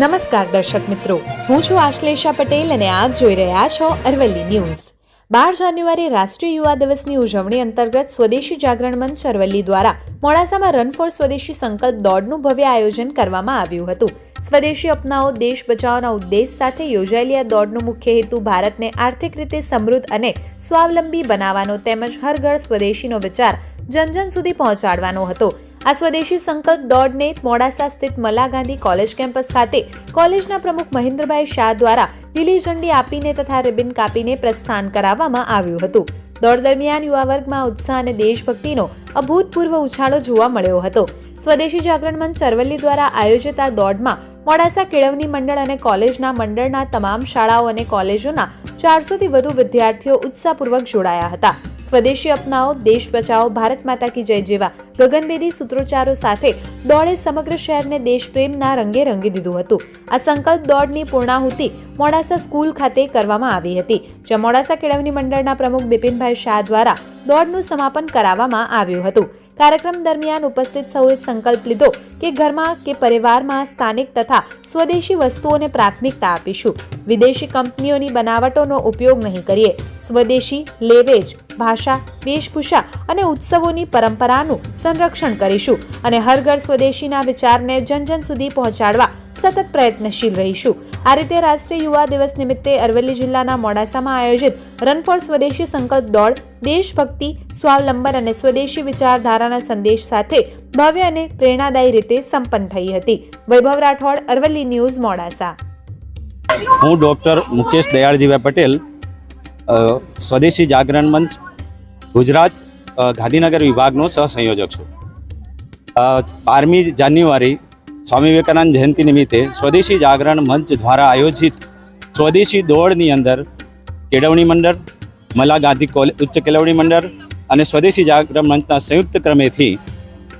નમસ્કાર દર્શક મિત્રો. હું છું આશ્લેષા પટેલ અને આપ જોઈ રહ્યા છો અરવલ્લી ન્યૂઝ. બાર જાન્યુઆરી રાષ્ટ્રીય યુવા દિવસની ઉજવણી અંતર્ગત સ્વદેશી જાગરણ મંચ અરવલ્લી દ્વારા મોડાસામાં રન ફોર સ્વદેશી સંકલ્પ દોડનું ભવ્ય આયોજન કરવામાં આવ્યું હતું. સ્વદેશી અપનાવો, દેશ બચાવના ઉદ્દેશ સાથે યોજાયેલી આ દોડનો મુખ્ય હેતુ ભારતને આર્થિક રીતે સમૃદ્ધ અને સ્વાવલંબી બનાવવાનો તેમજ હર ઘર સ્વદેશીનો વિચાર જન જન સુધી પહોંચાડવાનો હતો. આ સ્વદેશી સંકલ્પ દોડને મોડાસા સ્થિત મલા ગાંધી કોલેજ કેમ્પસ ખાતે કોલેજના પ્રમુખ મહેન્દ્રભાઈ શાહ દ્વારા લીલી ઝંડી આપીને તથા રિબિન કાપીને પ્રસ્થાન કરાવવામાં આવ્યું હતું. દોડ દરમિયાન યુવા વર્ગમાં ઉત્સાહ અને દેશભક્તિનો અભૂતપૂર્વ ઉછાળો જોવા મળ્યો હતો. સ્વદેશી જાગરણ મંચ અરવલ્લી દ્વારા આયોજિત આ દોડમાં મોડાસા કેળવણી મંડળ અને કોલેજના મંડળના તમામ શાળાઓ અને કોલેજોના ચારસોથી વધુ વિદ્યાર્થીઓ ઉત્સાહપૂર્વક જોડાયા હતા. સ્વદેશી અપનાવો, દેશ બચાવો, ભારત માતા કી જય જેવા ગગનભેદી સૂત્રોચ્ચારો સાથે દોડે સમગ્ર શહેરને દેશપ્રેમના રંગે રંગી દીધું હતું. આ સંકલ્પ દોડની પૂર્ણાહુતિ મોડાસા સ્કૂલ ખાતે કરવામાં આવી હતી, જ્યાં મોડાસા કેળવણી મંડળના પ્રમુખ બિપિનભાઈ શાહ દ્વારા દોડનું સમાપન કરાવવામાં આવ્યું હતું. કાર્યક્રમ દરમિયાન ઉપસ્થિત સૌએ સંકલ્પ લીધો કે ઘરમાં કે પરિવારમાં સ્થાનિક તથા સ્વદેશી વસ્તુઓને પ્રાથમિકતા આપીશું. વિદેશી કંપનીઓની બનાવટોનો ઉપયોગ નહીં કરીએ. સ્વદેશી લેવેજ, ભાષા, વેશભૂષા અને ઉત્સવોની પરંપરાનું સંરક્ષણ કરીશું અને હર ઘર સ્વદેશીના વિચારને જન જન સુધી પહોંચાડવા સતત પ્રયત્નશીલ રહીશું. આ રીતે રાષ્ટ્રીય યુવા દિવસ નિમિત્તે અરવલ્લી જિલ્લાના મોડાસામાં આયોજિત રન ફોર સ્વદેશી સંકલ્પ દોડ દેશભક્તિ, સ્વાવલંબન અને સ્વદેશી વિચારધારાના સંદેશ સાથે ભવ્ય અને પ્રેરણાદાયી રીતે સંપન્ન થઈ હતી. વૈભવ રાઠોડ, અરવલ્લી ન્યૂઝ, મોડાસા. હું ડૉક્ટર મુકેશ દયાળજીભાઈ પટેલ સ્વદેશી જાગરણ મંચ, ગુજરાત ગાંધીનગર વિભાગનો સહસંયોજક છું. બારમી જાન્યુઆરી સ્વામી વિવેકાનંદ જયંતિ નિમિત્તે સ્વદેશી જાગરણ મંચ દ્વારા આયોજિત સ્વદેશી દોડની અંદર કેળવણી મંડળ મલા ગાંધી ઉચ્ચ કેળવણી મંડળ અને સ્વદેશી જાગરણ મંચના સંયુક્ત ક્રમેથી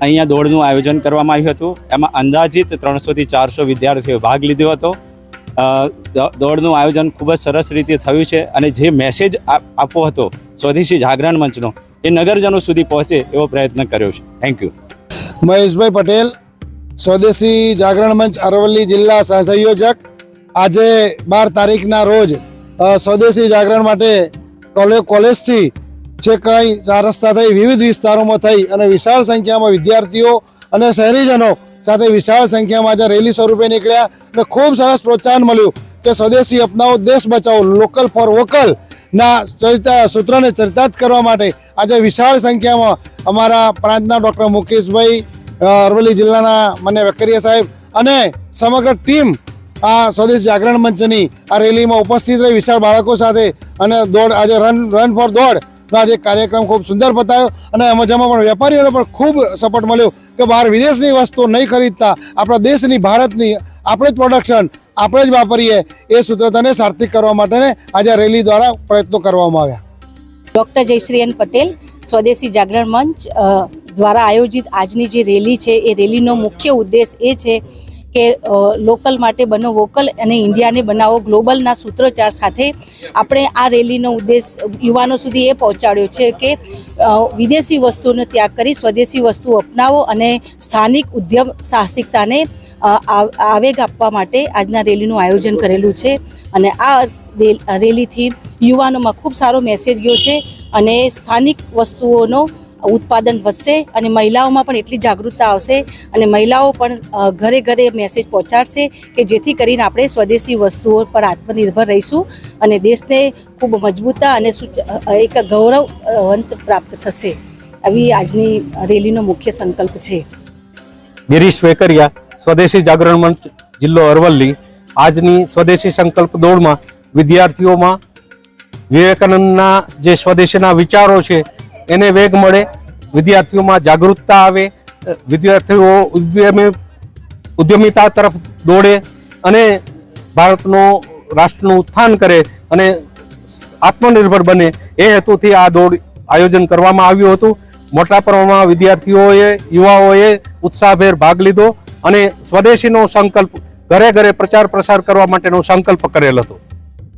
અહીંયા દોડનું આયોજન કરવામાં આવ્યું હતું. એમાં અંદાજિત ત્રણસોથી ચારસો વિદ્યાર્થીઓએ ભાગ લીધો હતો. દોડનું આયોજન ખૂબ જ સરસ રીતે થયું છે અને જે મેસેજ આપ- આપવો હતો સ્વદેશી જાગરણ મંચનો, એ નગરજનો સુધી પહોંચે એવો પ્રયત્ન કર્યો છે. થેન્ક યુ મહેશભાઈ પટેલ, સ્વદેશી જાગરણ મંચ અરવલ્લી જિલ્લા સહસંયોજક. આજે બાર તારીખના રોજ સ્વદેશી જાગરણ માટે કોલેજથી જે કંઈ ચાર રસ્તા થઈ, વિવિધ વિસ્તારોમાં થઈ અને વિશાળ સંખ્યામાં વિદ્યાર્થીઓ અને શહેરીજનો સાથે વિશાળ સંખ્યામાં આજે રેલી સ્વરૂપે નીકળ્યા અને ખૂબ સરસ પ્રોત્સાહન મળ્યું કે સ્વદેશી અપનાવો, દેશ બચાવો લોકલ ફોર વોકલ ના ચરિતા, સૂત્રને ચરિતાર્થ કરવા માટે આજે વિશાળ સંખ્યામાં અમારા પ્રાંતના ડૉક્ટર મુકેશભાઈ અરવલ્લી જિલ્લાના મને વેકરિયા સાહેબ અને સમગ્ર ટીમ આ સ્વદેશ જાગરણ મંચની આ રેલીમાં ઉપસ્થિત રહી વિશાળ બાળકો સાથે અને દોડ આજે રન રન ફોર દોડ આજે કાર્યક્રમ ખૂબ સુંદર બતાવ્યો અને એમાં જેમાં પણ વેપારીઓને પણ ખૂબ સપોર્ટ મળ્યો કે બહાર વિદેશની વસ્તુઓ નહીં ખરીદતા, આપણા દેશની, ભારતની, આપણે જ પ્રોડક્શન આપણે જ વાપરીએ, એ સૂત્રતાને સાર્થિક કરવા માટેને આજે રેલી દ્વારા પ્રયત્નો કરવામાં આવ્યા. ડૉક્ટર જયશ્રી એન પટેલ, સ્વદેશી જાગરણ મંચ દ્વારા આયોજિત આજની જે રેલી છે, એ રેલીનો મુખ્ય ઉદ્દેશ એ છે કે લોકલ માટે બનો વોકલ અને ઇન્ડિયાને બનાવો ગ્લોબલના સૂત્રોચ્ચાર સાથે આપણે આ રેલીનો ઉદ્દેશ યુવાનો સુધી એ પહોંચાડ્યો છે કે વિદેશી વસ્તુઓનો ત્યાગ કરી સ્વદેશી વસ્તુઓ અપનાવો અને સ્થાનિક ઉદ્યમ સાહસિકતાને આવેગ આપવા માટે આજના રેલીનું આયોજન કરેલું છે. અને આ રેલ- રેલીથી યુવાનોમાં ખૂબ સારો મેસેજ ગયો છે અને સ્થાનિક વસ્તુઓનો ઉત્પાદન વધશે અને મહિલાઓમાં પણ એટલી જાગૃતતા આવશે અને મહિલાઓ પણ ઘરે ઘરે મેસેજ પહોંચાડશે કે જેથી કરીને આપણે સ્વદેશી વસ્તુઓ પર આત્મનિર્ભર રહીશું અને દેશને ખૂબ મજબૂતા અને એક ગૌરવવંત પ્રાપ્ત થશે. આવી આજની રેલીનો મુખ્ય સંકલ્પ છે. ગિરીશ વેકરિયા, સ્વદેશી જાગરણ મંચ, જિલ્લો અરવલ્લી. આજની સ્વદેશી સંકલ્પ દોડમાં વિદ્યાર્થીઓમાં વિવેકાનંદના જે સ્વદેશીના વિચારો છે એને વેગ મળે, વિદ્યાર્થીઓમાં જાગૃતતા આવે વિદ્યાર્થીઓ ઉદ્યમી, ઉદ્યમિતા તરફ દોડે અને ભારતનો રાષ્ટ્રનું ઉત્થાન કરે અને આત્મનિર્ભર બને. એ હેતુથી આ દોડ આયોજન કરવામાં આવ્યું હતું. મોટા પ્રમાણમાં વિદ્યાર્થીઓએ, યુવાઓએ ઉત્સાહભેર ભાગ લીધો અને સ્વદેશીનો સંકલ્પ, ઘરે ઘરે પ્રચાર પ્રસાર કરવા માટેનો સંકલ્પ કરેલ હતો.